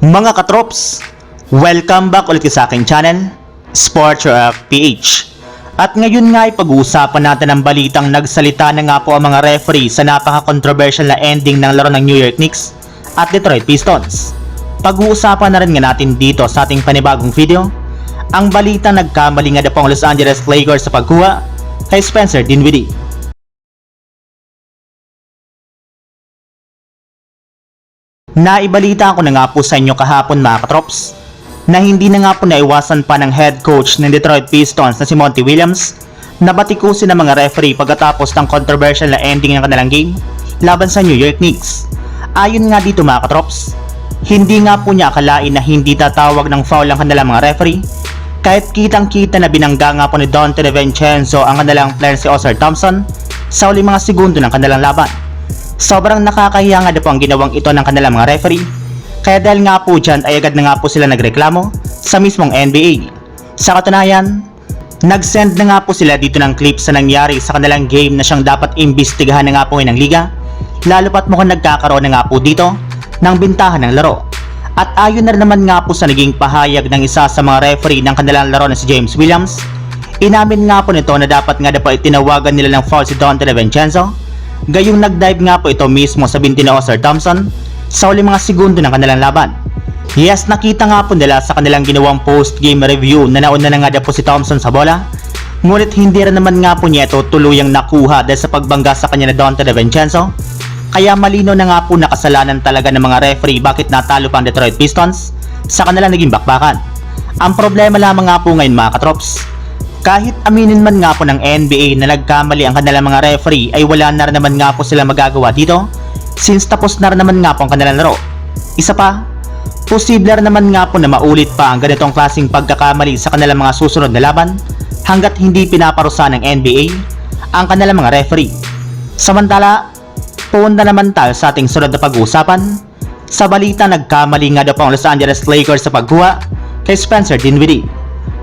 Mga katrops, welcome back ulit sa aking channel, Sports Rock PH. At ngayon nga ay pag-uusapan natin ang balitang nagsalita na nga po ang mga referee sa napaka-controversial na ending ng laro ng New York Knicks at Detroit Pistons. Pag-uusapan na rin nga natin dito sa ating panibagong video, ang balitang nagkamali nga na po ang Los Angeles Lakers sa pagkuha kay Spencer Dinwiddie. Naibalita ko na nga po sa inyo kahapon mga katrops na hindi na nga po naiwasan pa ng head coach ng Detroit Pistons na si Monty Williams na batikusin ng mga referee pagkatapos ng controversial na ending ng kanilang game laban sa New York Knicks. Ayon nga dito mga katrops, hindi nga po niya akalain na hindi tatawag ng foul ang kanilang mga referee kahit kitang kita na binangga nga po ni Dante DiVincenzo ang kanilang player si Oscar Thompson sa uli mga segundo ng kanilang laban. Sobrang nakakahiya nga na po ang ginawang ito ng kanilang mga referee. Kaya dahil nga po dyan ay agad na nga po sila nagreklamo sa mismong NBA. Sa katunayan, nag-send na nga po sila dito ng clip sa nangyari sa kanilang game na siyang dapat imbestigahan na nga po ng liga. Lalo pat mukhang nagkakaroon na nga po dito ng bintahan ng laro. At ayon na naman nga po sa naging pahayag ng isa sa mga referee ng kanilang laro na si James Williams, inamin nga po nito na dapat nga dapat tinawagan nila ng foul si Dante DiVincenzo Gayong nag-dive nga po ito mismo sa binti ni Oscar Thompson sa uli mga segundo ng kanilang laban. Yes, nakita nga po nila sa kanilang ginawang post-game review na nauna na nga daw po si Thompson sa bola. Ngunit hindi rin naman nga po niya ito tuluyang nakuha dahil sa pagbangga sa kanya na Dante DiVincenzo. Kaya malino na nga po nakasalanan talaga ng mga referee bakit natalo pa ang Detroit Pistons sa kanilang naging bakbakan. Ang problema lamang nga po ngayon mga katrops, kahit aminin man nga po ng NBA na nagkamali ang kanilang mga referee ay wala na rin naman nga po sila magagawa dito since tapos na rin naman nga po ang kanilang laro. Isa pa, posible rin naman nga po na maulit pa ang ganitong klaseng pagkakamali sa kanilang mga susunod na laban hanggat hindi pinaparusa ng NBA ang kanilang mga referee. Samantala, punta naman tayo sa ating sunod na pag-uusapan. Sa balita nagkamali nga daw po ang Los Angeles Lakers sa pagkuha kay Spencer Dinwiddie.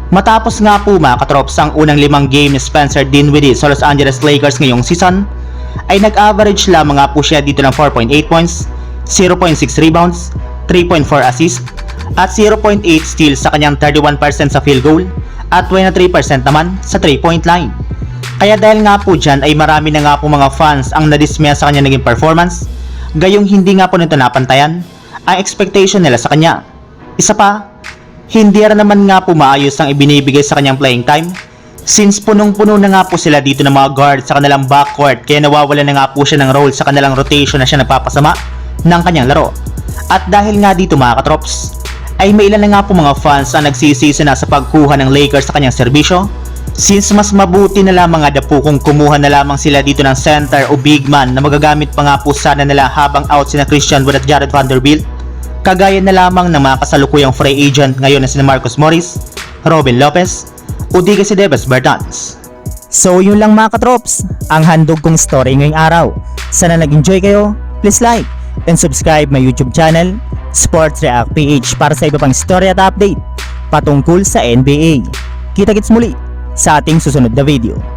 Matapos nga po mga katrops ang unang limang game ni Spencer Dinwiddie sa Los Angeles Lakers ngayong season, ay nag-average lamang nga po siya dito ng 4.8 points, 0.6 rebounds, 3.4 assists, at 0.8 steals sa kanyang 31% sa field goal at 23% naman sa 3-point line. Kaya dahil nga po dyan ay marami na nga po mga fans ang nadismaya sa kanya naging performance, gayong hindi nga po nito napantayan ang expectation nila sa kanya. Isa pa, hindi rin naman nga po maayos ang ibinibigay sa kanyang playing time since punong-puno na nga po sila dito ng mga guard sa kanilang backcourt kaya nawawala na nga po siya ng role sa kanilang rotation na siya nagpapasama ng kanyang laro. At dahil nga dito mga katrops, ay may ilan na nga po mga fans ang nagsisisi na sa pagkuha ng Lakers sa kanyang serbisyo since mas mabuti na lamang nga po kung kumuha na lamang sila dito ng center o big man na magagamit pa nga po sana nila habang out sina Christian Wood at Jared Vanderbilt kagaya na lamang ng mga kasalukuyang free agent ngayon na sina Marcus Morris, Robin Lopez, o di si Devas Bertans. So yun lang mga katrops, ang handog kong story ngayong araw. Sana nag-enjoy kayo, please like and subscribe my YouTube channel, Sports React PH para sa iba pang story at update patungkol sa NBA. Kita-kits muli sa ating susunod na video.